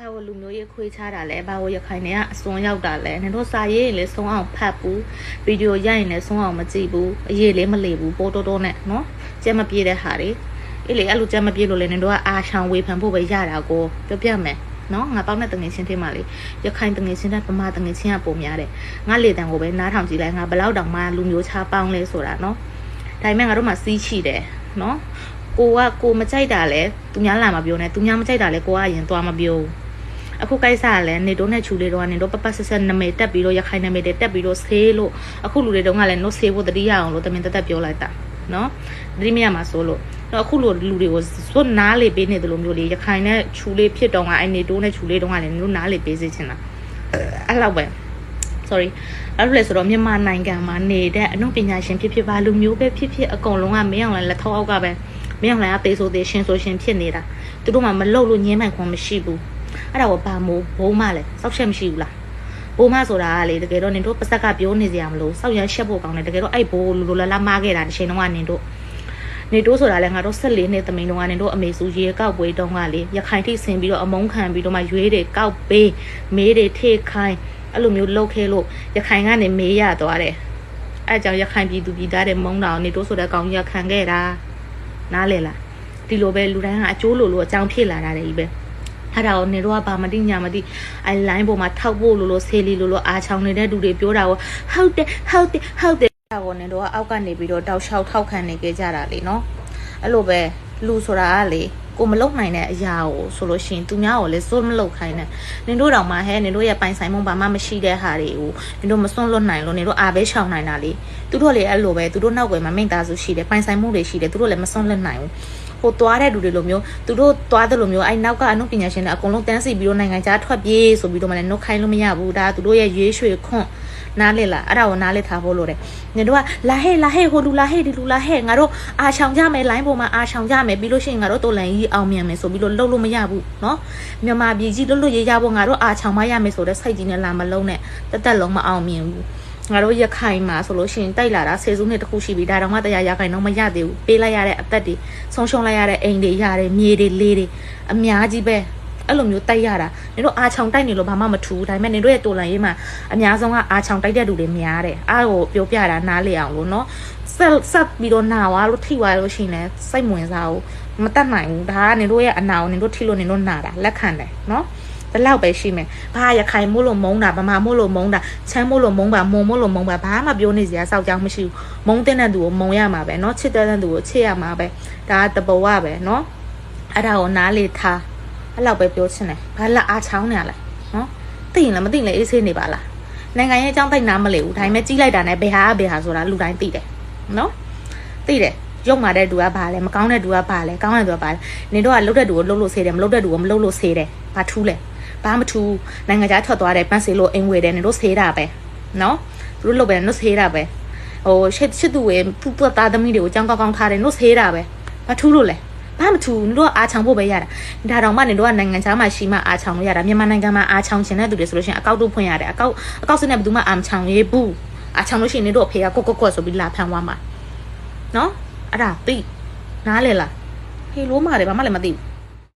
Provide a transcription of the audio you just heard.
ဘာလို့လူမျိုးရေးခွေးချတာလဲဘာလို့ရခိုင်တွေကအစွန်ရောက်တာလဲနင်တို့စာရေးရင်လည်းဆုံးအောင်ဖတ်ဘူးဗီဒီယိုရိုက်ရင်လည်းဆုံးအောင်မကြည့်ဘူးအရေးလေးမလေဘူးပိုတိုးတိုးနဲ့နော်ကြက်မပြေတဲ့ဟာတွေအေးလေအဲ့လိုကြက်မပြေလို့လေနင်တို့ကအာချောင်ဝေဖန်ဖို့ပဲရတာကိုပြောပြမယ်နော်ငါပေါက်နဲ့တငယ်ချင်းထဲမှာလေရခိုင်တငယ်ချင်းတဲ့ဗမာတငယ်ချင်းကပုံများတယ်ငါလေတံကိုပဲနားထောင်ကြည့်လိုက်ငါဘလောက်တောင်မှလူမျိုးချပေါင်းလဲဆိုတာနော်ဒါပေမဲ့ငါတို့မှစီးချီတယ်နော်ကိုကကိုမကြိုက်တာလဲသူများလာမပြောနဲ့သူများမကြိုက်တာလဲကိုကအရင်သွားမပြောဘူး အခုကိစ္စကလည်းနေတော့နဲ့ချူလေးတော့ကနေတော့ပပဆက်ဆက်နမေတက်ပြီးတော့ရခိုင်နမေတက်ပြီးတော့ဆေးလို့အခုလူတွေတုန်းကလည်းနို့ဆေးဖို့တတိယအောင်လို့တမင်တက်တက်ပြောလိုက်တာနော်တတိမရမှာဆိုလို့တော့အခုလိုလူတွေကိုဇွတ်နားလေပေးနေတယ်လို့မျိုးလေးရခိုင်နဲ့ချူလေးဖြစ်တော့ကအဲ့နေတော့နဲ့ချူလေးတုန်းကလည်းတို့နားလေပေးစေချင်တာအဲ့လောက်ပဲ sorry အဲ့လိုလဲဆိုတော့မြန်မာနိုင်ငံမှာနေတဲ့အမှုပညာရှင်ဖြစ်ဖြစ်ပါလူမျိုးပဲဖြစ်ဖြစ်အကုန်လုံးကမင်းအောင်လည်းလက်ထောက်အောက်ကပဲမင်းအောင်လည်းအသေးဆိုသေးရှင်ဆိုရှင်ဖြစ်နေတာသူတို့မှမလုပ်လို့ညင်းမှန်ခွင့်မရှိဘူး အဲ့ဒါကိုဘာမို့ဘုံမလဲစောက်ချက်မရှိဘူးလားဘုံမဆိုတာကလေတကယ်တော့နင်တို့ပါဇက်ကပြောနေစရာမလိုစောက်ရန်ရှက်ဖို့ကောင်းတယ်တကယ်တော့အဲ့ဘိုးလူလိုလာလာမားခဲ့တာတစ်ချိန်လုံးကနင်တို့နေတိုးဆိုတာလည်းငါတို့14နှစ်သမီးတုန်းကနင်တို့အမေစုရေကောက်ပွဲတုန်းကလေရခိုင်ထိဆင်ပြီးတော့အမုန်းခံပြီးတော့မှရွေးတွေကောက်ပေးမေးတွေထိခိုင်းအဲ့လိုမျိုးလှုပ်ခဲလို့ရခိုင်ကနေမေးရသွားတယ်အဲ့အကြောင့်ရခိုင်ပြည်သူပြည်သားတွေမုန်းတာကိုနေတိုးဆိုတဲ့ကောင်ကြီးကခံခဲ့တာနားလေလားဒီလိုပဲလူတိုင်းကအကျိုးလိုလိုအကြောင်းဖြစ်လာတာတွေကြီးပဲ အဲ့ဒါကိုနေတော့ကဘာမတိညာမတိအဲ line ပေါ်မှာထောက်ဖို့လို့လို့ဆေးလီလို့လို့အားချောင်းနေတဲ့သူတွေပြောတာကိုဟုတ်တယ်ဟုတ်တယ်ဟုတ်တယ်အဲ့ဒါကိုနေတော့အောက်ကနေပြီးတော့တောက်လျှောက်ထောက်ခံနေကြကြတာလေနော်အဲ့လိုပဲလူဆိုတာကလေ ကိုမလုံနိုင်တဲ့အရာကိုဆိုလို့ရှိရင်သူများကိုလည်းစွန့်မလုပ်ခိုင်းနဲ့နင်တို့တောင်မှဟဲနင်တို့ရဲ့ပိုင်ဆိုင်မှုဘာမှမရှိတဲ့ဟာတွေကိုနင်တို့မစွန့်လွတ်နိုင်လို့နင်တို့အားပဲရှောင်နိုင်တာလေသူတို့လည်းအဲ့လိုပဲသူတို့နောက်ွယ်မှာမိန့်သားစုရှိတယ်ပိုင်ဆိုင်မှုတွေရှိတယ်သူတို့လည်းမစွန့်လွတ်နိုင်ဘူးဟိုသွားတဲ့လူတွေလိုမျိုးသူတို့သွားတဲ့လိုမျိုးအဲ့နောက်ကအမှုပညာရှင်တွေအကုန်လုံးတန်းစီပြီးတော့နိုင်ငံခြားထွက်ပြေးဆိုပြီးတော့မှလည်းနှုတ်ခိုင်းလို့မရဘူးဒါကသူတို့ရဲ့ရွေးရွှေခွန့် နားလေလားအဲ့ဒါကိုနားလေထားဖို့လိုတယ်ညတို့ကလာဟဲ့လာဟဲ့ဟိုလူလာဟဲ့ဒီလူလာဟဲ့ငါတို့အာချောင်ကြမယ်လိုင်းပေါ်မှာအာချောင်ကြမယ်ပြီးလို့ရှိရင်ငါတို့တော်လန်ကြီးအောင်မြင်မယ်ဆိုပြီးတော့လှုပ်လို့မရဘူးเนาะမြန်မာပြည်ကြီးလှုပ်လို့ရေးကြဖို့ငါတို့အာချောင်မရမယ်ဆိုတဲ့စိတ်ကြီးနဲ့လာမလုံးနဲ့တက်တက်လုံးမအောင်မြင်ဘူး ငါတို့ရခိုင်မှာဆိုလို့ရှိရင်တိုက်လာတာဆယ်စုနှစ်တခုရှိပြီဒါတော့မှတရားရခိုင်တော့မရသေးဘူးပေးလိုက်ရတဲ့အသက်တွေဆုံးရှုံးလိုက်ရတဲ့အိမ်တွေရတယ်မြေတွေလေးတွေအများကြီးပဲအဲ့လိုမျိုးတိုက်ရတာ နင်တို့အာချောင်တိုက်နေလို့ဘာမှမထူဘူးဒါပေမဲ့နင်တို့ရဲ့တော်လန်ရေးမှာအများဆုံးကအာချောင်တိုက်တဲ့လူတွေများတယ်အားကိုပြောပြတာနားလေအောင်လို့เนาะဆက်ဆက်ပြီးတော့နာသွားလို့ထိသွားလို့ရှိရင်လည်းစိတ်ဝင်စားဘူးမတတ်နိုင်ဘူးဒါကနင်တို့ရဲ့အနာကိုနင်တို့ထိလို့နင်တို့နာတာလက်ခံတယ်เนาะ ဒီလောက်ပဲရှိမယ်ဘာရခိုင်မို့လို့မုန်းတာဗမာမို့လို့မုန်းတာချမ်းမို့လို့မုန်းပါမုံမို့လို့မုန်းပါဘာမှပြောနေစရာစောက်ကြောင်းမရှိဘူးမုန်းတဲ့တဲ့သူကိုမုံရမှာပဲเนาะချစ်တဲ့တဲ့သူကိုချစ်ရမှာပဲဒါကတဘဝပဲเนาะအဲ့ဒါကိုနားလေထား အဲ့လောက်ပဲပြောချင်တယ်ဘာလက်အားချောင်းနေရလဲနော်သိရင်လည်းမသိရင်လည်းအေးဆေးနေပါလားနိုင်ငံရဲ့အကြောင်းသိနားမလဲဘူးဒါပေမဲ့ကြီးလိုက်တာနဲ့ဘယ်ဟာဘယ်ဟာဆိုတာလူတိုင်းသိတယ်နော်သိတယ်ရုပ်မာတဲ့သူကဘာလဲမကောင်းတဲ့သူကဘာလဲကောင်းတဲ့သူကဘာလဲနင်တို့ကလှုပ်တဲ့သူကိုလှုပ်လို့ဆေးတယ်မလှုပ်တဲ့သူကိုမလှုပ်လို့ဆေးတယ်ဘာထူးလဲဘာမထူးနိုင်ငံခြားထွက်သွားတယ်ပန်းစေလို့အိမ်ဝယ်တယ်နင်တို့ဆေးတာပဲနော်သူတို့လှုပ်ပဲနင်တို့ဆေးတာပဲဟိုရှစ်ရှစ်သူဝယ်သူ့သားသမီးတွေကိုကြောင်းကောင်းကောင်းထားတယ်နင်တို့ဆေးတာပဲဘာထူးလို့လဲ ဘာမထူးနင်တို့ကအားချောင်ဖို့ပဲရတာဒါတောင်မှနင်တို့ကနိုင်ငံခြားမှာရှိမှအားချောင်လို့ရတာမြန်မာနိုင်ငံမှာအားချောင်ချင်တဲ့သူတွေဆိုလို့ရှိရင်အကောက်တို့ဖွင့်ရတယ်အကောက်အကောက်စနဲ့ဘယ်သူမှအားမချောင်ရေးဘူးအားချောင်လို့ရှိရင်နင်တို့အဖေကကွက်ကွက်ကွက်ဆိုပြီးလာဖမ်းသွားမှာနော်အဲ့ဒါသိနားလေလားဟေးလို့မာတယ်ဘာမှလည်းမသိဘူး